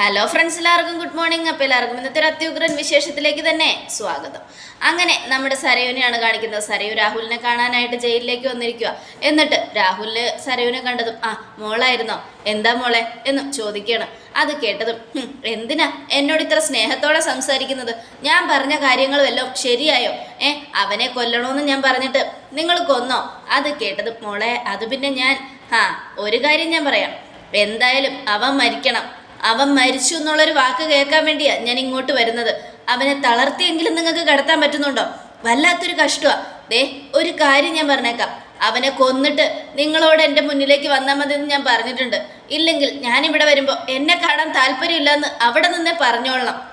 Hello friends എല്ലാവർക്കും good morning അപ്പോൾ എല്ലാവർക്കും ഇന്നത്തെ ഒരു അത്യുഗ്രൻ വിശേഷത്തിലേക്ക് തന്നെ സ്വാഗതം. അങ്ങനെ നമ്മുടെ സരയുനെയാണ് കാണിക്കുന്നത്. സരയു രാഹുലിനെ കാണാനായിട്ട് ജയിലിലേക്ക് വന്നിരിക്കുക എന്നിട്ട് രാഹുലിന് സരയുനെ കണ്ടതും ആ മോളായിരുന്നോ? എന്താ മോളെ? എന്ന് ചോദിക്കണം അത് കേട്ടതും എന്തിനാ എന്നോട് ഇത്ര സ്നേഹത്തോടെ സംസാരിക്കുന്നത്? ഞാൻ പറഞ്ഞ കാര്യങ്ങളെല്ലാം ശരിയായോ? ഏ അവനെ കൊല്ലണമെന്ന് ഞാൻ പറഞ്ഞിട്ട് നിങ്ങൾ കൊന്നോ? അത് കേട്ടതും മോളെ അത് പിന്നെ ഞാൻ ആ ഒരു കാര്യം ഞാൻ പറയാം. എന്തായാലും അവൻ മരിക്കണം. അവൻ മരിച്ചു എന്നുള്ളൊരു വാക്ക് കേൾക്കാൻ വേണ്ടിയാ ഞാൻ ഇങ്ങോട്ട് വരുന്നത്. അവനെ തളർത്തിയെങ്കിലും നിങ്ങൾക്ക് കടത്താൻ പറ്റുന്നുണ്ടോ? വല്ലാത്തൊരു കഷ്ടമാ ദേ ഒരു കാര്യം ഞാൻ പറഞ്ഞേക്കാം. അവനെ കൊന്നിട്ട് നിങ്ങളോട് എന്റെ മുന്നിലേക്ക് വന്നാൽ മതി എന്ന് ഞാൻ പറഞ്ഞിട്ടുണ്ട്. ഇല്ലെങ്കിൽ ഞാനിവിടെ വരുമ്പോൾ എന്നെ കാണാൻ താല്പര്യമില്ലെന്ന് അവിടെ നിന്നേ പറഞ്ഞോളണം.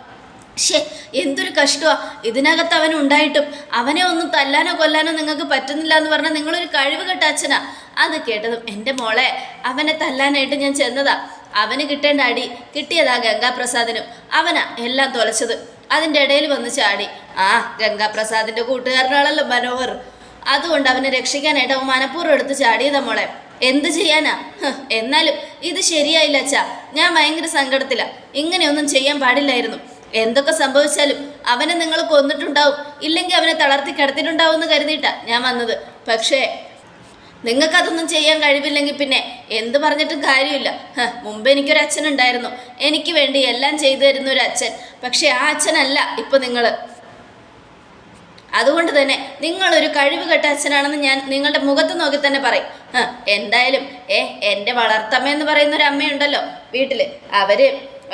ഷേ എന്തൊരു കഷ്ടമാ ഇതിനകത്ത് അവൻ ഉണ്ടായിട്ടും അവനെ ഒന്നും തല്ലാനോ കൊല്ലാനോ നിങ്ങൾക്ക് പറ്റുന്നില്ല എന്ന് പറഞ്ഞാൽ നിങ്ങളൊരു കഴിവ് കെട്ട അച്ഛനാ. അത് കേട്ടതും എന്റെ മോളെ അവനെ തല്ലാനായിട്ട് ഞാൻ ചെന്നതാ. അവന് കിട്ടേണ്ട അടി കിട്ടിയതാ ഗംഗാപ്രസാദിനും. അവനാ എല്ലാം തൊലച്ചത്. അതിന്റെ ഇടയിൽ വന്ന് ചാടി. ആ ഗംഗാപ്രസാദിന്റെ കൂട്ടുകാരനാണല്ലോ മനോഹർ. അതുകൊണ്ട് അവനെ രക്ഷിക്കാനായിട്ട് അവൻ മനഃപൂർവം എടുത്ത് ചാടിയതാ മോളെ. എന്ത് ചെയ്യാനാ? എന്നാലും ഇത് ശരിയായില്ല അച്ഛാ. ഞാൻ ഭയങ്കര സങ്കടത്തില. ഇങ്ങനെയൊന്നും ചെയ്യാൻ പാടില്ലായിരുന്നു. എന്തൊക്കെ സംഭവിച്ചാലും അവനെ നിങ്ങൾ കൊന്നിട്ടുണ്ടാവും. ഇല്ലെങ്കിൽ അവനെ തളർത്തി കിടത്തിയിട്ടുണ്ടാവും എന്ന് കരുതിയിട്ടാ ഞാൻ വന്നത്. പക്ഷേ നിങ്ങൾക്കതൊന്നും ചെയ്യാൻ കഴിവില്ലെങ്കിൽ പിന്നെ എന്ത് പറഞ്ഞിട്ടും കാര്യമില്ല. മുമ്പ് എനിക്കൊരു അച്ഛനുണ്ടായിരുന്നു. എനിക്ക് വേണ്ടി എല്ലാം ചെയ്തു തരുന്ന ഒരു അച്ഛൻ. പക്ഷേ ആ അച്ഛനല്ല ഇപ്പൊ നിങ്ങൾ അതുകൊണ്ട് തന്നെ നിങ്ങളൊരു കഴിവ് കെട്ട അച്ഛനാണെന്ന് ഞാൻ നിങ്ങളുടെ മുഖത്ത് നോക്കി തന്നെ പറയും. എന്തായാലും ഏ എന്റെ വളർത്തമ്മ എന്ന് പറയുന്ന ഒരു അമ്മയുണ്ടല്ലോ വീട്ടിൽ അവർ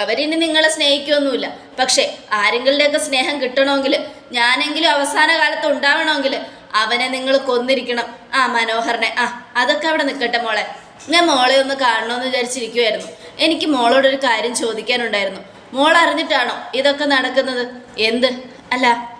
അവരിനി നിങ്ങളെ സ്നേഹിക്കൊന്നുമില്ല പക്ഷേ ആരെങ്കിലുടെയൊക്കെ സ്നേഹം കിട്ടണമെങ്കിൽ ഞാനെങ്കിലും അവസാന കാലത്ത് ഉണ്ടാവണമെങ്കിൽ അവനെ നിങ്ങൾ കൊന്നിരിക്കണം. ആ മനോഹരനെ. ആ അതൊക്കെ അവിടെ നിൽക്കട്ടെ മോളെ. ഞാൻ മോളെ ഒന്ന് കാണണമെന്ന് വിചാരിച്ചിരിക്കുമായിരുന്നു എനിക്ക് മോളോടൊരു കാര്യം ചോദിക്കാനുണ്ടായിരുന്നു. മോൾ അറിഞ്ഞിട്ടാണോ ഇതൊക്കെ നടക്കുന്നത്? എന്ത്? അല്ല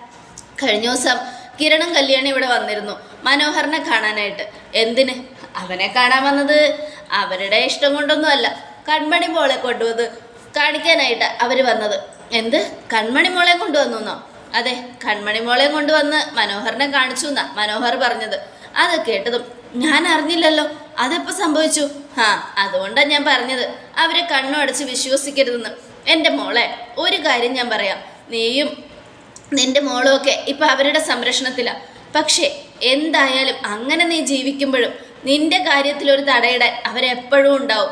കഴിഞ്ഞ ദിവസം കിരണും കല്യാണി ഇവിടെ വന്നിരുന്നു. മനോഹറിനെ കാണാനായിട്ട്. എന്തിന്? അവനെ കാണാൻ വന്നത് അവരുടെ ഇഷ്ടം കൊണ്ടൊന്നും അല്ല. കൺമണി മോളെ കൊണ്ടുവന്ന് കാണിക്കാനായിട്ട് അവർ വന്നത്. എന്ത്? കൺമണി മോളെ കൊണ്ടുവന്നു അതെ കൺമണി മോളെ കൊണ്ടുവന്ന് മനോഹറിനെ കാണിച്ചു എന്നാ മനോഹർ പറഞ്ഞത്. അത് കേട്ടതും ഞാൻ അറിഞ്ഞില്ലല്ലോ. അതെപ്പോൾ സംഭവിച്ചു? ആ അതുകൊണ്ടാണ് ഞാൻ പറഞ്ഞത്. അവരെ കണ്ണു അടച്ച് വിശ്വസിക്കരുതെന്ന്. എന്റെ മോളെ ഒരു കാര്യം ഞാൻ പറയാം. നീയും നിന്റെ മോളും ഒക്കെ ഇപ്പൊ അവരുടെ സംരക്ഷണത്തിലാ. പക്ഷേ എന്തായാലും അങ്ങനെ നീ ജീവിക്കുമ്പോഴും നിന്റെ കാര്യത്തിൽ ഒരു തടയിടാൻ അവരെപ്പോഴും ഉണ്ടാവും.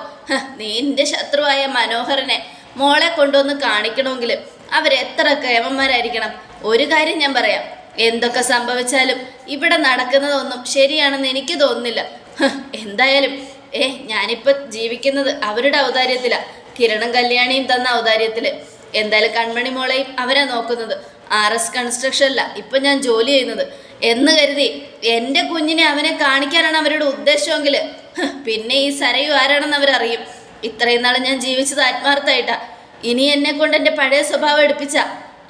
നീ നിന്റെ ശത്രുവായ മനോഹരനെ മോളെ കൊണ്ടുവന്ന് കാണിക്കണമെങ്കിൽ അവരെത്ര കേമന്മാരായിരിക്കണം ഒരു കാര്യം ഞാൻ പറയാം. എന്തൊക്കെ സംഭവിച്ചാലും ഇവിടെ നടക്കുന്നതൊന്നും ശരിയാണെന്ന് എനിക്ക് തോന്നുന്നില്ല. എന്തായാലും ഏ ഞാനിപ്പോൾ ജീവിക്കുന്നത് അവരുടെ ഔദാര്യത്തിലാണ് കിരണും കല്യാണിയും തന്ന ഔദാര്യത്തിൽ എന്തായാലും കൺമണി മോളെയും അവരാ നോക്കുന്നത്. ആർ എസ് കൺസ്ട്രക്ഷനില്ല ഇപ്പം ഞാൻ ജോലി ചെയ്യുന്നത്. എന്ന് കരുതി എന്റെ കുഞ്ഞിനെ അവനെ കാണിക്കാനാണ് അവരുടെ ഉദ്ദേശമെങ്കിൽ പിന്നെ ഈ സരയു ആരാണെന്ന് അവരറിയും. ഇത്രയും നാൾ ഞാൻ ജീവിച്ചത് ആത്മാർത്ഥമായിട്ടാ ഇനി എന്നെ കൊണ്ട് എന്റെ പഴയ സ്വഭാവം എടുപ്പിച്ച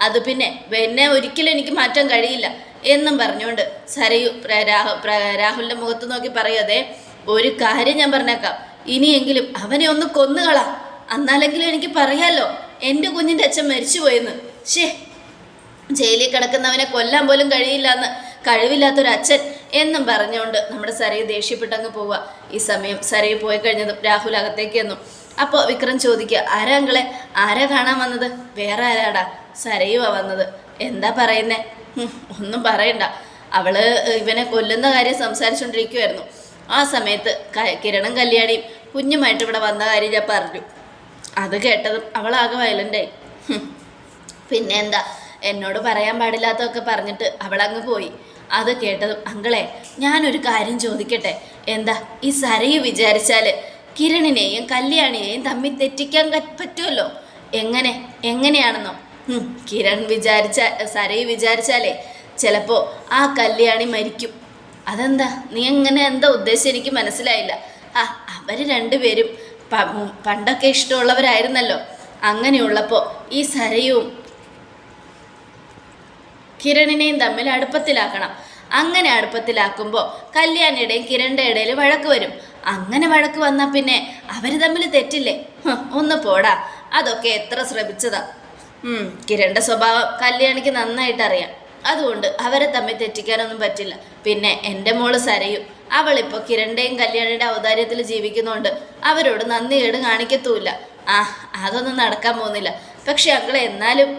അത് പിന്നെ എന്നെ ഒരിക്കലും എനിക്ക് മാറ്റാൻ കഴിയില്ല എന്നും പറഞ്ഞുകൊണ്ട് സരയു രാഹുലിന്റെ മുഖത്ത് നോക്കി പറയാതെ ഒരു കാര്യം ഞാൻ പറഞ്ഞേക്കാം. ഇനിയെങ്കിലും അവനെ ഒന്ന് കൊന്നുകള. അന്നാലെങ്കിലും എനിക്ക് പറയാലോ എന്റെ കുഞ്ഞിന്റെ അച്ഛൻ മരിച്ചുപോയെന്ന്. ഷേ ജയിലിൽ കിടക്കുന്നവനെ കൊല്ലാൻ പോലും കഴിയില്ല എന്ന് കഴിവില്ലാത്തൊരു അച്ഛൻ എന്നും പറഞ്ഞുകൊണ്ട് നമ്മുടെ സരയു ദേഷ്യപ്പെട്ടങ്ങ് പോവുക. ഈ സമയം സരയു പോയി കഴിഞ്ഞതും രാഹുൽ അകത്തേക്ക് വന്നു അപ്പോൾ വിക്രം ചോദിക്കുക ആരാ അങ്കളെ? ആരാ കാണാൻ വന്നത്? വേറെ ആരാടാ? സരയുവാ വന്നത്. എന്താ പറയുന്നേ? ഒന്നും പറയണ്ട. അവൾ ഇവനെ കൊല്ലുന്ന കാര്യം സംസാരിച്ചുകൊണ്ടിരിക്കുമായിരുന്നു ആ സമയത്ത് കിരണും കല്യാണിയും കുഞ്ഞുമായിട്ട് ഇവിടെ വന്ന കാര്യം ഞാൻ പറഞ്ഞു. അത് കേട്ടതും അവളാകെ വയലന്റായി പിന്നെ എന്താ എന്നോട് പറയാൻ പാടില്ലാത്തതൊക്കെ പറഞ്ഞിട്ട് അവളങ്ങ് പോയി. അത് കേട്ടതും അങ്കളെ ഞാനൊരു കാര്യം ചോദിക്കട്ടെ? എന്താ? ഈ സരയു വിചാരിച്ചാൽ കിരണിനെയും കല്യാണിയെയും തമ്മിൽ തെറ്റിക്കാൻ പറ്റുമല്ലോ? എങ്ങനെ? എങ്ങനെയാണെന്നോ? കിരൺ വിചാരിച്ച സരയി വിചാരിച്ചാലേ ചിലപ്പോ ആ കല്യാണി മരിക്കും. അതെന്താ? നീ എങ്ങനെ എന്താ ഉദ്ദേശം എനിക്ക് മനസ്സിലായില്ല. ആ അവർ രണ്ടുപേരും പണ്ടൊക്കെ ഇഷ്ടമുള്ളവരായിരുന്നല്ലോ. അങ്ങനെയുള്ളപ്പോൾ ഈ സരയും കിരണിനെയും തമ്മിൽ അടുപ്പത്തിലാക്കണം. അങ്ങനെ അടുപ്പത്തിലാക്കുമ്പോൾ കല്യാണിയുടെയും കിരണിന്റെ ഇടയിൽ വഴക്ക് വരും. അങ്ങനെ വഴക്ക് വന്നാൽ പിന്നെ അവർ തമ്മിൽ തെറ്റില്ലേ? ഒന്ന് പോടാ. അതൊക്കെ എത്ര ശ്രമിച്ചതാ. കിരണ്ട സ്വഭാവം കല്യാണിക്ക് നന്നായിട്ട് അറിയാം. അതുകൊണ്ട് അവരെ തമ്മിൽ തെറ്റിക്കാനൊന്നും പറ്റില്ല. പിന്നെ എന്റെ മോൾ സരയും. അവളിപ്പോൾ കിരണ്ടയും കല്യാണിയുടെ ഔദാര്യത്തിൽ ജീവിക്കുന്നതുകൊണ്ട് അവരോട് നന്ദി കേട് കാണിക്കത്തുമില്ല ആ അതൊന്നും നടക്കാൻ പോകുന്നില്ല. പക്ഷെ അങ്ങളെ എന്നാലും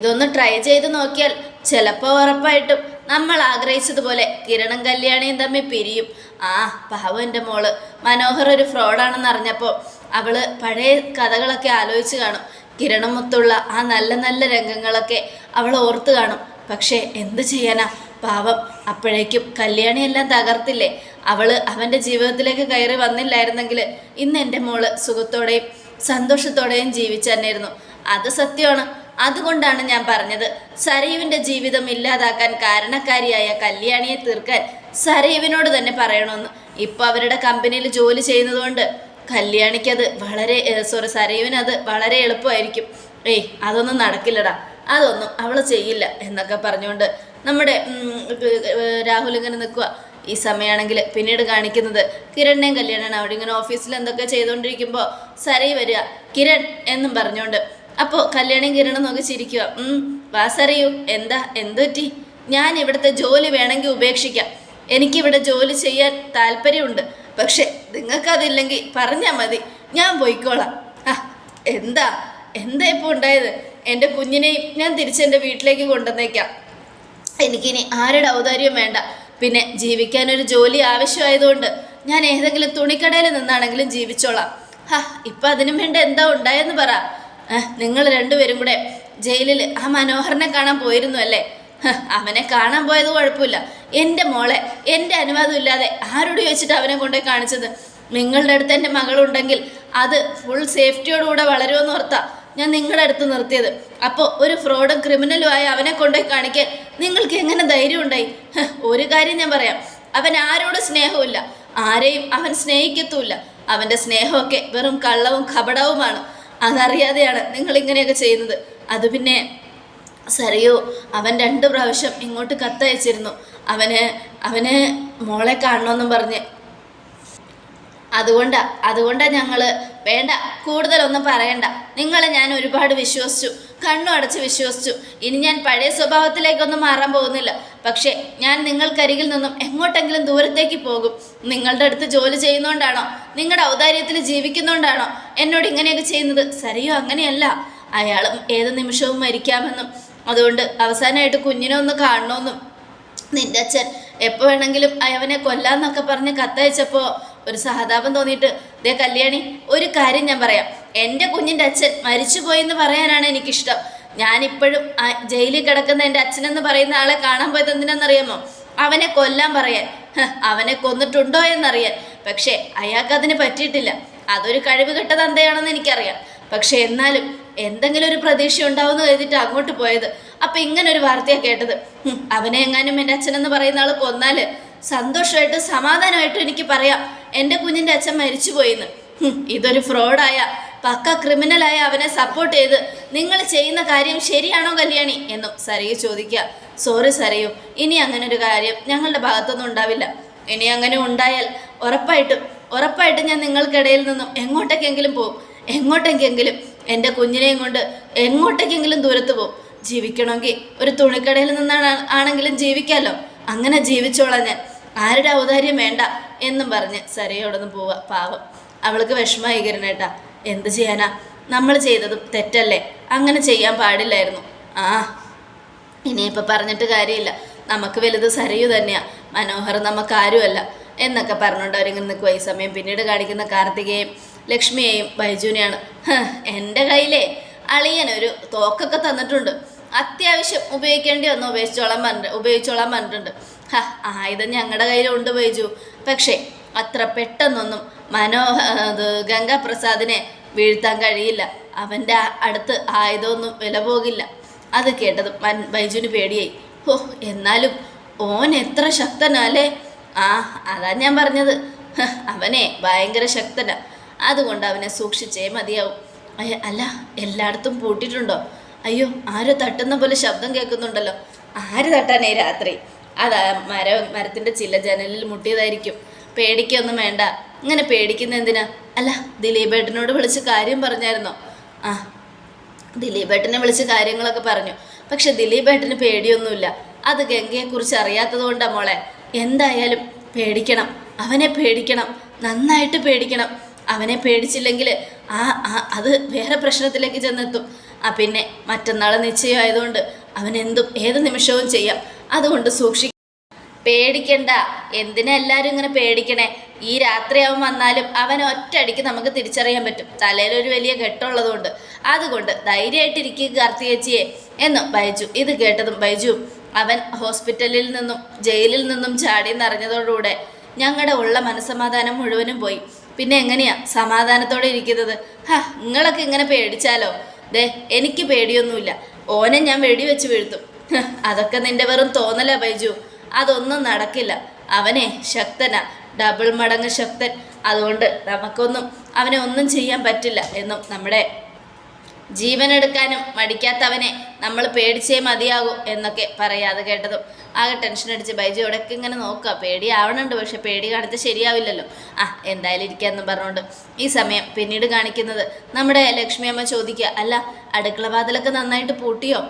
ഇതൊന്ന് ട്രൈ ചെയ്ത് നോക്കിയാൽ ചിലപ്പോൾ ഉറപ്പായിട്ടും നമ്മൾ ആഗ്രഹിച്ചതുപോലെ കിരണും കല്യാണിയും തമ്മിൽ പിരിയും. ആ പാവന്റെ മോൾ. മനോഹർ ഒരു ഫ്രോഡാണെന്ന് അറിഞ്ഞപ്പോൾ അവൾ പഴയ കഥകളൊക്കെ ആലോചിച്ച് കാണും. കിരണം മുത്തുള്ള ആ നല്ല നല്ല രംഗങ്ങളൊക്കെ അവൾ ഓർത്ത് കാണും. പക്ഷേ എന്ത് ചെയ്യാനാ? പാവം അപ്പോഴേക്കും കല്യാണിയെല്ലാം തകർത്തില്ലേ? അവൾ അവന്റെ ജീവിതത്തിലേക്ക് കയറി വന്നില്ലായിരുന്നെങ്കിൽ ഇന്ന് എന്റെ മോൾ സുഖത്തോടെയും സന്തോഷത്തോടെയും ജീവിച്ചു തന്നെയായിരുന്നു. അത് സത്യമാണ്. അതുകൊണ്ടാണ് ഞാൻ പറഞ്ഞത് സരയുവിന്റെ ജീവിതം ഇല്ലാതാക്കാൻ കാരണക്കാരിയായ കല്യാണിയെ തീർക്കാൻ സരയുവിനോട് തന്നെ പറയണമെന്ന്. ഇപ്പൊ അവരുടെ കമ്പനിയിൽ ജോലി ചെയ്യുന്നതുകൊണ്ട് കല്യാണിക്കത് വളരെ സോറി സരയുവിനത് വളരെ എളുപ്പമായിരിക്കും. ഏയ് അതൊന്നും നടക്കില്ലടാ അതൊന്നും അവൾ ചെയ്യില്ല എന്നൊക്കെ പറഞ്ഞുകൊണ്ട് നമ്മുടെ രാഹുൽ ഇങ്ങനെ നിൽക്കുക ഈ സമയമാണെങ്കിൽ പിന്നീട് കാണിക്കുന്നത് കിരണിനെയും കല്യാണമാണ് അവിടെ ഇങ്ങനെ ഓഫീസിൽ എന്തൊക്കെ ചെയ്തുകൊണ്ടിരിക്കുമ്പോൾ സരയി വരിക കിരൺ എന്നും പറഞ്ഞുകൊണ്ട് അപ്പോൾ കല്യാണം കിരണും നോക്കി ചിരിക്കുക വാസറിയൂ എന്താ എന്തൊറ്റി ഞാൻ ഇവിടുത്തെ ജോലി വേണമെങ്കിൽ ഉപേക്ഷിക്കാം. എനിക്കിവിടെ ജോലി ചെയ്യാൻ താല്പര്യമുണ്ട്. പക്ഷെ നിങ്ങൾക്കതില്ലെങ്കിൽ പറഞ്ഞാൽ മതി. ഞാൻ പോയിക്കോളാം. ആ എന്താ? എന്താ ഇപ്പോൾ ഉണ്ടായത്? എന്റെ കുഞ്ഞിനെയും ഞാൻ തിരിച്ചെന്റെ വീട്ടിലേക്ക് കൊണ്ടുവന്നേക്കാം. എനിക്കിനി ആരുടെ ഔദാര്യം വേണ്ട. പിന്നെ ജീവിക്കാനൊരു ജോലി ആവശ്യമായതുകൊണ്ട് ഞാൻ ഏതെങ്കിലും തുണിക്കടയിൽ നിന്നാണെങ്കിലും ജീവിച്ചോളാം. ഹാ ഇപ്പം അതിനും വേണ്ട എന്താ ഉണ്ടായെന്ന് പറ. നിങ്ങൾ രണ്ടുപേരും കൂടെ ജയിലിൽ ആ മനോഹരനെ കാണാൻ പോയിരുന്നു അല്ലേ? അവനെ കാണാൻ പോയത് കുഴപ്പമില്ല. എന്റെ മോളെ എന്റെ അനുവാദം ഇല്ലാതെ ആരോട് ചോദിച്ചിട്ട് അവനെ കൊണ്ടുപോയി കാണിച്ചത്? നിങ്ങളുടെ അടുത്ത് എന്റെ മകളുണ്ടെങ്കിൽ അത് ഫുൾ സേഫ്റ്റിയോടുകൂടെ വളരുമെന്ന് ഓർത്താ ഞാൻ നിങ്ങളുടെ അടുത്ത് നിർത്തിയത്. അപ്പോൾ ഒരു ഫ്രോഡും ക്രിമിനലും ആയ അവനെ കൊണ്ടുപോയി കാണിക്കാൻ നിങ്ങൾക്ക് എങ്ങനെ ധൈര്യം ഉണ്ടായി? ഒരു കാര്യം ഞാൻ പറയാം. അവൻ ആരോടും സ്നേഹമില്ല ആരെയും അവൻ സ്നേഹിക്കത്തുമില്ല. അവന്റെ സ്നേഹമൊക്കെ വെറും കള്ളവും കപടവുമാണ്. അതറിയാതെയാണ് നിങ്ങൾ ഇങ്ങനെയൊക്കെ ചെയ്യുന്നത്. അത് പിന്നെ സറിയോ അവൻ രണ്ട് പ്രാവശ്യം ഇങ്ങോട്ട് കത്തയച്ചിരുന്നു. അവന് അവന് മോളെ കാണണമെന്നും പറഞ്ഞ്. അതുകൊണ്ടാ അതുകൊണ്ടാ ഞങ്ങൾ വേണ്ട കൂടുതലൊന്നും പറയണ്ട. നിങ്ങളെ ഞാൻ ഒരുപാട് വിശ്വസിച്ചു. കണ്ണു അടച്ച് വിശ്വസിച്ചു. ഇനി ഞാൻ പഴയ സ്വഭാവത്തിലേക്കൊന്നും മാറാൻ പോകുന്നില്ല. പക്ഷേ ഞാൻ നിങ്ങൾക്കരികിൽ നിന്നും എങ്ങോട്ടെങ്കിലും ദൂരത്തേക്ക് പോകും. നിങ്ങളുടെ അടുത്ത് ജോലി ചെയ്യുന്നോണ്ടാണോ? നിങ്ങളുടെ ഔദാര്യത്തിൽ ജീവിക്കുന്നോണ്ടാണോ? എന്നോട് ഇങ്ങനെയൊക്കെ ചെയ്യുന്നത്? സരിയോ? അങ്ങനെയല്ല. അയാളും ഏത് നിമിഷവും മരിക്കാമെന്നും അതുകൊണ്ട് അവസാനമായിട്ട് കുഞ്ഞിനെ ഒന്ന് കാണണമെന്നും നിന്റെ അച്ഛൻ എപ്പോൾ വേണമെങ്കിലും അവനെ കൊല്ലാന്നൊക്കെ പറഞ്ഞ് കത്തയച്ചപ്പോൾ ഒരു സഹതാപം തോന്നിയിട്ട് ദേ കല്യാണി ഒരു കാര്യം ഞാൻ പറയാം. എന്റെ കുഞ്ഞിന്റെ അച്ഛൻ മരിച്ചുപോയി എന്ന് പറയാനാണ് എനിക്കിഷ്ടം. ഞാനിപ്പോഴും ജയിലിൽ കിടക്കുന്ന എന്റെ അച്ഛനെന്ന് പറയുന്ന ആളെ കാണാൻ പോയത് എന്തിനാണെന്നറിയാമോ? അവനെ കൊല്ലാൻ പറയാൻ. അവനെ കൊന്നിട്ടുണ്ടോ എന്നറിയാൻ. പക്ഷേ അയാൾക്ക് അതിന് പറ്റിയിട്ടില്ല. അതൊരു കഴിവ് കെട്ട തന്തയാണെന്ന് എനിക്കറിയാം. പക്ഷെ എന്നാലും എന്തെങ്കിലും ഒരു പ്രതീക്ഷ ഉണ്ടാവുമെന്ന് കരുതിയിട്ട് അങ്ങോട്ട് പോയത്. അപ്പൊ ഇങ്ങനെ ഒരു വാർത്തയാണ് കേട്ടത് അവനെ എങ്ങാനും എന്റെ അച്ഛനെന്ന് പറയുന്ന ആൾ കൊന്നാൽ സന്തോഷമായിട്ട് സമാധാനമായിട്ടും എനിക്ക് പറയാം. എന്റെ കുഞ്ഞിന്റെ അച്ഛൻ മരിച്ചു പോയിന്ന് ഇതൊരു ഫ്രോഡായ പക്ക ക്രിമിനലായ അവനെ സപ്പോർട്ട് ചെയ്ത് നിങ്ങൾ ചെയ്യുന്ന കാര്യം ശരിയാണോ കല്യാണി? എന്നും സരയു ചോദിക്കുക. സോറി സരയു ഇനി അങ്ങനെ ഒരു കാര്യം ഞങ്ങളുടെ ഭാഗത്തൊന്നും ഉണ്ടാവില്ല. ഇനി അങ്ങനെ ഉണ്ടായാൽ ഉറപ്പായിട്ടും ഉറപ്പായിട്ടും ഞാൻ നിങ്ങൾക്കിടയിൽ നിന്നും എങ്ങോട്ടേക്കെങ്കിലും പോകും എങ്ങോട്ടേക്കെങ്കിലും എന്റെ കുഞ്ഞിനെയും കൊണ്ട് എങ്ങോട്ടേക്കെങ്കിലും ദൂരത്ത് പോകും ജീവിക്കണമെങ്കിൽ ഒരു തുണിക്കടയിൽ നിന്നാണ് ആണെങ്കിലും ജീവിക്കാമല്ലോ അങ്ങനെ ജീവിച്ചോളാം ഞാൻ. ആരുടെ ഔദാര്യം വേണ്ട എന്നും പറഞ്ഞ് സരയോടൊന്ന് പോവുക. പാവം. അവൾക്ക് വിഷമമായി കിരണേട്ടാ. എന്ത് ചെയ്യാനാ? നമ്മൾ ചെയ്തത് തെറ്റല്ലേ? അങ്ങനെ ചെയ്യാൻ പാടില്ലായിരുന്നു. ആ ഇനിയിപ്പോൾ പറഞ്ഞിട്ട് കാര്യമില്ല. നമുക്ക് വലുത് സരയു തന്നെയാ. മനോഹർ നമുക്ക് ആരുമല്ല. എന്നൊക്കെ പറഞ്ഞുകൊണ്ട് അവരിങ്ങനെ നിൽക്കുക ഈ സമയം പിന്നീട് കാണിക്കുന്ന കാർത്തികയെയും ലക്ഷ്മിയെയും ബൈജുവിനെയാണ്. "ഹ്, എന്റെ കയ്യിലേ അളിയനൊരു തോക്കൊക്കെ തന്നിട്ടുണ്ട്. അത്യാവശ്യം ഉപയോഗിക്കേണ്ടി വന്നു ഉപയോഗിച്ചോളാൻ പറഞ്ഞിട്ട് ഉപയോഗിച്ചോളാൻ പറഞ്ഞിട്ടുണ്ട്. ഹ ആയുധം ഞങ്ങളുടെ കയ്യിലുണ്ട് ബൈജു. പക്ഷേ അത്ര പെട്ടെന്നൊന്നും മനോഹ ഗംഗാപ്രസാദിനെ വീഴ്ത്താൻ കഴിയില്ല. അവന്റെ അടുത്ത് ആയുധമൊന്നും വില പോകില്ല. അത് കേട്ടത് മൻ ബൈജുവിന് പേടിയായി. ഓ എന്നാലും ഓൻ എത്ര ശക്തനല്ലേ? ആ അതാ ഞാൻ പറഞ്ഞത്. അവനെ ഭയങ്കര ശക്തനാ. അതുകൊണ്ട് അവനെ സൂക്ഷിച്ചേ മതിയാവും. അയ്യ, അല്ല എല്ലായിടത്തും പൂട്ടിയിട്ടുണ്ടോ? അയ്യോ ആരോ തട്ടുന്ന പോലെ ശബ്ദം കേൾക്കുന്നുണ്ടല്ലോ. ആര് തട്ടാനേ രാത്രി? അതാ മര മരത്തിന്റെ ചില ജനലിൽ മുട്ടിയതായിരിക്കും. പേടിക്കൊന്നും വേണ്ട. ഇങ്ങനെ പേടിക്കുന്ന എന്തിനാ? അല്ല ദിലീപേട്ടനോട് വിളിച്ച് കാര്യം പറഞ്ഞായിരുന്നോ? ആ ദിലീപേട്ടനെ വിളിച്ച് കാര്യങ്ങളൊക്കെ പറഞ്ഞു. പക്ഷെ ദിലീപേട്ടന് പേടിയൊന്നുമില്ല. അത് ഗംഗയെക്കുറിച്ച് അറിയാത്തത് കൊണ്ടാ മോളെ. എന്തായാലും പേടിക്കണം. അവനെ പേടിക്കണം. നന്നായിട്ട് പേടിക്കണം. അവനെ പേടിച്ചില്ലെങ്കിൽ ആ അത് വേറെ പ്രശ്നത്തിലേക്ക് ചെന്നെത്തും. ആ പിന്നെ മറ്റന്നാൾ നിശ്ചയമായതുകൊണ്ട് അവൻ എന്തും ഏത് നിമിഷവും ചെയ്യാം. അതുകൊണ്ട് സൂക്ഷി പേടിക്കണ്ട. എന്തിനാ എല്ലാവരും ഇങ്ങനെ പേടിക്കണേ? ഈ രാത്രി അവൻ വന്നാലും അവൻ ഒറ്റയടിക്ക് നമുക്ക് തിരിച്ചറിയാൻ പറ്റും. തലയിലൊരു വലിയ ഘട്ടമുള്ളതുകൊണ്ട് അതുകൊണ്ട് ധൈര്യമായിട്ടിരിക്കുക കാർത്തികേച്ചിയെ എന്ന് ബൈജു ഇത് കേട്ടതും ബൈജു അവൻ ഹോസ്പിറ്റലിൽ നിന്നും ജയിലിൽ നിന്നും ചാടി നിറഞ്ഞതോടുകൂടെ ഞങ്ങളുടെ ഉള്ള മനസ്സമാധാനം മുഴുവനും പോയി. പിന്നെ എങ്ങനെയാ സമാധാനത്തോടെ ഇരിക്കുന്നത്? ഹാ നിങ്ങളൊക്കെ ഇങ്ങനെ പേടിച്ചാലോ? ദേ എനിക്ക് പേടിയൊന്നുമില്ല. ഓനെ ഞാൻ വെടിവെച്ച് വീഴ്ത്തും. അതൊക്കെ നിന്റെ വെറും തോന്നലാ ബൈജു. അതൊന്നും നടക്കില്ല. അവനെ ശക്തനാ ഡബിൾ മടങ്ങ് ശക്തൻ. അതുകൊണ്ട് നമുക്കൊന്നും അവനെ ഒന്നും ചെയ്യാൻ പറ്റില്ല എന്നും നമ്മുടെ ജീവനെടുക്കാനും മടിക്കാത്തവനെ നമ്മൾ പേടിച്ചേ മതിയാകൂ എന്നൊക്കെ പറയാതെ കേട്ടതും. ആകെ ടെൻഷൻ അടിച്ച് ബൈജു ഇവിടെയൊക്കെ ഇങ്ങനെ നോക്കുക. പേടിയാവണുണ്ട് പക്ഷെ പേടി കാണിച്ച് ശരിയാവില്ലല്ലോ. ആ എന്തായാലും ഇരിക്കാമെന്നും പറഞ്ഞുകൊണ്ട് ഈ സമയം പിന്നീട് കാണിക്കുന്നത് നമ്മുടെ ലക്ഷ്മിയമ്മ ചോദിക്കുക അല്ല അടുക്കള വാതിലൊക്കെ നന്നായിട്ട് പൂട്ടിയോ?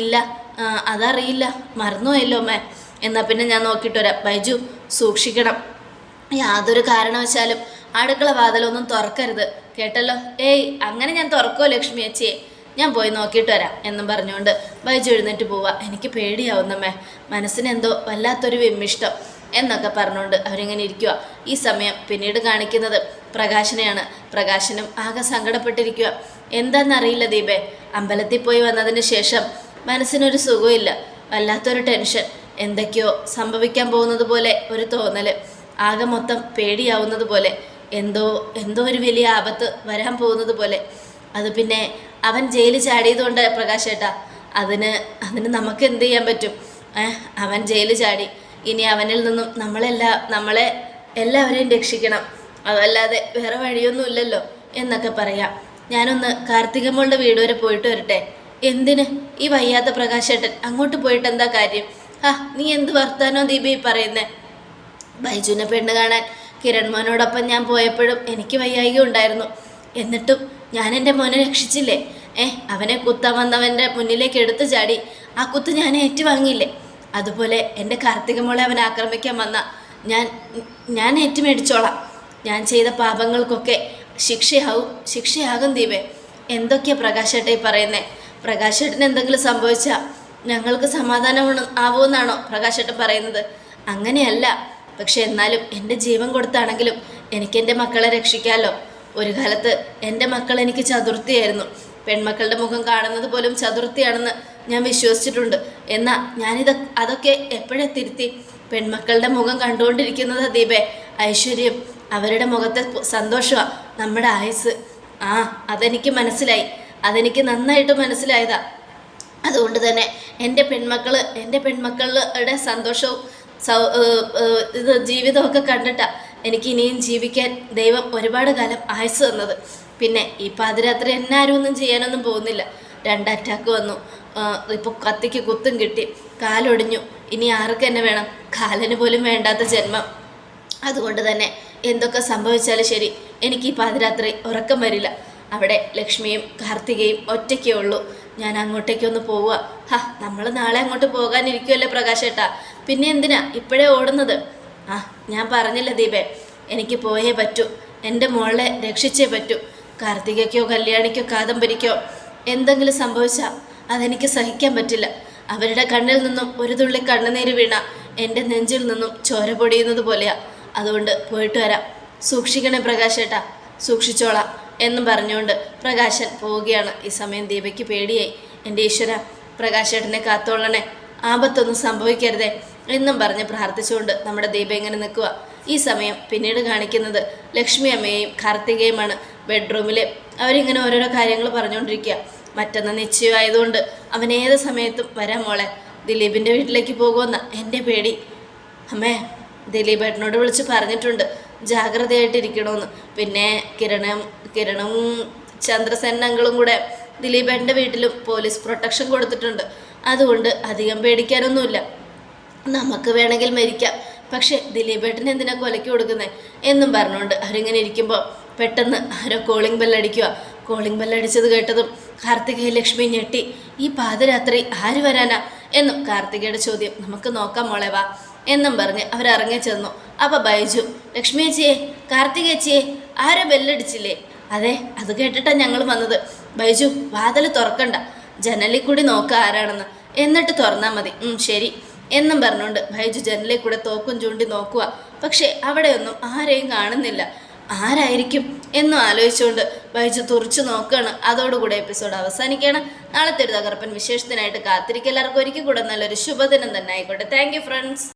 ഇല്ല അതറിയില്ല. മറന്നുപോയല്ലോ അമ്മേ. എന്നാൽ പിന്നെ ഞാൻ നോക്കിയിട്ട് വരാം. ബൈജു സൂക്ഷിക്കണം. യാതൊരു കാരണവശാലും അടുക്കള വാതിലൊന്നും തുറക്കരുത്. കേട്ടല്ലോ? ഏയ് അങ്ങനെ ഞാൻ തുറക്കോ ലക്ഷ്മി അച്ചിയെ ഞാൻ പോയി നോക്കിയിട്ട് വരാം എന്നും പറഞ്ഞുകൊണ്ട് ബൈജു എഴുന്നേറ്റ് പോവാ. എനിക്ക് പേടിയാവുന്നമ്മേ. മനസ്സിനെന്തോ വല്ലാത്തൊരു വിമ്മിഷ്ടം എന്നൊക്കെ പറഞ്ഞുകൊണ്ട് അവരിങ്ങനെ ഇരിക്കുക ഈ സമയം പിന്നീട് കാണിക്കുന്നത് പ്രകാശനെയാണ്. പ്രകാശനും ആകെ സങ്കടപ്പെട്ടിരിക്കുക എന്താണെന്നറിയില്ല ദീപേ. അമ്പലത്തിൽ പോയി വന്നതിന് ശേഷം മനസ്സിനൊരു സുഖമില്ല. വല്ലാത്തൊരു ടെൻഷൻ. എന്തൊക്കെയോ സംഭവിക്കാൻ പോകുന്നത് പോലെ ഒരു തോന്നൽ ആകെ മൊത്തം പേടിയാവുന്നത് പോലെ. എന്തോ എന്തോ ഒരു വലിയ ആപത്ത് വരാൻ പോകുന്നത് പോലെ. അത് പിന്നെ അവൻ ജയിലിൽ ചാടിയതുകൊണ്ട് പ്രകാശേട്ടാ അതിന് അതിന് നമുക്ക് എന്ത് ചെയ്യാൻ പറ്റും? അവൻ ജയിലിൽ ചാടി. ഇനി അവനിൽ നിന്നും നമ്മളെല്ലാ നമ്മളെ എല്ലാവരെയും രക്ഷിക്കണം. അതല്ലാതെ വേറെ വഴിയൊന്നുമില്ലല്ലോ എന്നൊക്കെ പറയാം. ഞാനൊന്ന് കാർത്തികമ്മളുടെ വീട് വരെ പോയിട്ട് വരട്ടെ. എന്തിന്? ഈ വയ്യാത്ത പ്രകാശേട്ടൻ അങ്ങോട്ട് പോയിട്ട് എന്താ കാര്യം? ആ നീ എന്ത് വർത്താനോ ദീപി പറയുന്നേ? ബൈജുവിനെ പെണ്ണ് കാണാൻ കിരൺമോനോടൊപ്പം ഞാൻ പോയപ്പോഴും എനിക്ക് വയ്യായിക ഉണ്ടായിരുന്നു. എന്നിട്ടും ഞാൻ എന്റെ മോനെ രക്ഷിച്ചില്ലേ? ഏ അവനെ കുത്താൻ വന്നവന്റെ മുന്നിലേക്ക് എടുത്തു ചാടി ആ കുത്ത് ഞാൻ ഏറ്റുവാങ്ങിയില്ലേ? അതുപോലെ എന്റെ കാർത്തിക മോളെ അവൻ ആക്രമിക്കാൻ വന്ന ഞാൻ ഞാൻ ഏറ്റുമേടിച്ചോളാം. ഞാൻ ചെയ്ത പാപങ്ങൾക്കൊക്കെ ശിക്ഷയാവും ശിക്ഷയാകും ദീപേ. എന്തൊക്കെയാ പ്രകാശേട്ടേ പറയുന്നേ? പ്രകാശേട്ടന് എന്തെങ്കിലും സംഭവിച്ചാൽ ഞങ്ങൾക്ക് സമാധാനം ആവുമെന്നാണോ പ്രകാശേട്ടൻ പറയുന്നത്? അങ്ങനെയല്ല. പക്ഷെ എന്നാലും എന്റെ ജീവൻ കൊടുത്താണെങ്കിലും എനിക്ക് എന്റെ മക്കളെ രക്ഷിക്കാമല്ലോ ഒരു കാലത്ത് എന്റെ മക്കൾ എനിക്ക് ചതുർത്ഥിയായിരുന്നു. പെൺമക്കളുടെ മുഖം കാണുന്നത് പോലും ചതുർത്ഥിയാണെന്ന് ഞാൻ വിശ്വസിച്ചിട്ടുണ്ട്. എന്നാൽ ഞാനിത് അതൊക്കെ എപ്പോഴേ തിരുത്തി? പെൺമക്കളുടെ മുഖം കണ്ടുകൊണ്ടിരിക്കുന്നത് ദീപേ ഐശ്വര്യം അവരുടെ മുഖത്തെ സന്തോഷമാണ് നമ്മുടെ ആയുസ്. ആ അതെനിക്ക് മനസ്സിലായി. അതെനിക്ക് നന്നായിട്ട് മനസ്സിലായതാ. അതുകൊണ്ട് തന്നെ എന്റെ പെൺമക്കൾ എന്റെ പെൺമക്കളുടെ സന്തോഷവും സൗ ഇത് ജീവിതമൊക്കെ കണ്ടിട്ടാ എനിക്ക് ഇനിയും ജീവിക്കാൻ ദൈവം ഒരുപാട് കാലം ആയുസ് തന്നത്. പിന്നെ ഈ പാതിരാത്രി എന്നാരും ഒന്നും ചെയ്യാനൊന്നും പോകുന്നില്ല. രണ്ട് അറ്റാക്ക് വന്നു. ഇപ്പോൾ കത്തിക്ക് കുത്തും കിട്ടി. കാലൊടിഞ്ഞു. ഇനി ആർക്ക് തന്നെ വേണം? കാലിന് പോലും വേണ്ടാത്ത ജന്മം. അതുകൊണ്ട് തന്നെ എന്തൊക്കെ സംഭവിച്ചാലും ശരി എനിക്ക് ഈ പാതിരാത്രി ഉറക്കം വരില്ല. അവിടെ ലക്ഷ്മിയും കാർത്തികയും ഒറ്റയ്ക്കേ ഉള്ളൂ. ഞാൻ അങ്ങോട്ടേക്കൊന്ന് പോവുക. ഹാ നമ്മൾ നാളെ അങ്ങോട്ട് പോകാനിരിക്കുമല്ലേ പ്രകാശേട്ടാ. പിന്നെ എന്തിനാ ഇപ്പോഴേ ഓടുന്നത്? ആ ഞാൻ പറഞ്ഞില്ല ദീപേ. എനിക്ക് പോയേ പറ്റൂ. എന്റെ മോളെ രക്ഷിച്ചേ പറ്റൂ. കാർത്തികയ്ക്കോ കല്യാണിക്കോ കാദംബരിക്കോ എന്തെങ്കിലും സംഭവിച്ചാൽ അതെനിക്ക് സഹിക്കാൻ പറ്റില്ല. അവരുടെ കണ്ണിൽ നിന്നും ഒരു തുള്ളി കണ്ണുനീര് വീണ എന്റെ നെഞ്ചിൽ നിന്നും ചോര പൊടിയുന്നത് പോലെയാ. അതുകൊണ്ട് പോയിട്ട് വരാം. സൂക്ഷിക്കണേ പ്രകാശേട്ടാ. സൂക്ഷിച്ചോളാം. എന്നും പറഞ്ഞുകൊണ്ട് പ്രകാശൻ പോവുകയാണ്. ഈ സമയം ദീപയ്ക്ക് പേടിയായി. എന്റെ ഈശ്വര പ്രകാശേട്ടനെ കാത്തോളണേ. ആപത്തൊന്നും സംഭവിക്കരുതേ എന്നും പറഞ്ഞ് പ്രാർത്ഥിച്ചുകൊണ്ട് നമ്മുടെ ദീപ ഇങ്ങനെ നിൽക്കുക ഈ സമയം പിന്നീട് കാണിക്കുന്നത് ലക്ഷ്മി അമ്മയെയും കാർത്തികയുമാണ്. ബെഡ്റൂമിൽ അവരിങ്ങനെ ഓരോരോ കാര്യങ്ങൾ പറഞ്ഞുകൊണ്ടിരിക്കുക മറ്റൊന്ന് നിശ്ചയമായതുകൊണ്ട് അവൻ ഏത് സമയത്തും വരാം മോളെ. ദിലീപിന്റെ വീട്ടിലേക്ക് പോകുമെന്ന എന്റെ പേടി. അമ്മേ ദിലീപ് ഏട്ടനോട് വിളിച്ച് പറഞ്ഞിട്ടുണ്ട്. ജാഗ്രതയായിട്ടിരിക്കണമെന്ന് പിന്നെ കിരണും കിരണും ചന്ദ്രസേനങ്ങളും കൂടെ ദിലീപ് ഏട്ടന്റെ വീട്ടിലും പോലീസ് പ്രൊട്ടക്ഷൻ കൊടുത്തിട്ടുണ്ട്. അതുകൊണ്ട് അധികം പേടിക്കാനൊന്നുമില്ല. നമുക്ക് വേണമെങ്കിൽ മരിക്കാം. പക്ഷേ ദിലീപേട്ടൻ എന്തിനാ കൊലയ്ക്ക് കൊടുക്കുന്നത് എന്നും പറഞ്ഞുകൊണ്ട് അവരിങ്ങനെ ഇരിക്കുമ്പോൾ പെട്ടെന്ന് ആരോ കോളിംഗ് ബെല്ലടിക്കുക കോളിംഗ് ബെല്ലടിച്ചത് കേട്ടതും കാർത്തികയെ ലക്ഷ്മി ഞെട്ടി. ഈ പാതിരാത്രി ആര് വരാനാ? എന്നും കാർത്തികയുടെ ചോദ്യം നമുക്ക് നോക്കാം മോളെ വാ. എന്നും പറഞ്ഞ് അവരിറങ്ങി ചെന്നു. അപ്പോൾ ബൈജു ലക്ഷ്മി ചേച്ചിയെ കാർത്തികേച്ചിയെ ആരോ ബെല്ലടിച്ചില്ലേ അതെ അത് കേട്ടിട്ടാ ഞങ്ങൾ വന്നത്. ബൈജു വാതിൽ തുറക്കണ്ട. ജനലിൽ കൂടി നോക്ക ആരാണെന്ന്. എന്നിട്ട് തുറന്നാൽ മതി. ശരി. എന്നും പറഞ്ഞുകൊണ്ട് ബൈജു ജനലിൽ കൂടെ തോക്കും ചൂണ്ടി നോക്കുക പക്ഷേ അവിടെയൊന്നും ആരെയും കാണുന്നില്ല. ആരായിരിക്കും എന്നും ആലോചിച്ചുകൊണ്ട് ബൈജു തുറച്ചു നോക്കുകയാണ് അതോടുകൂടെ എപ്പിസോഡ് അവസാനിക്കുകയാണ് നാളത്തെ ഒരു തകർപ്പൻ വിശേഷത്തിനായിട്ട് കാത്തിരിക്കുക എല്ലാവർക്കും ഒരിക്കൽ കൂടെ നല്ലൊരു ശുഭദിനം തന്നെ ആയിക്കോട്ടെ. Thank friends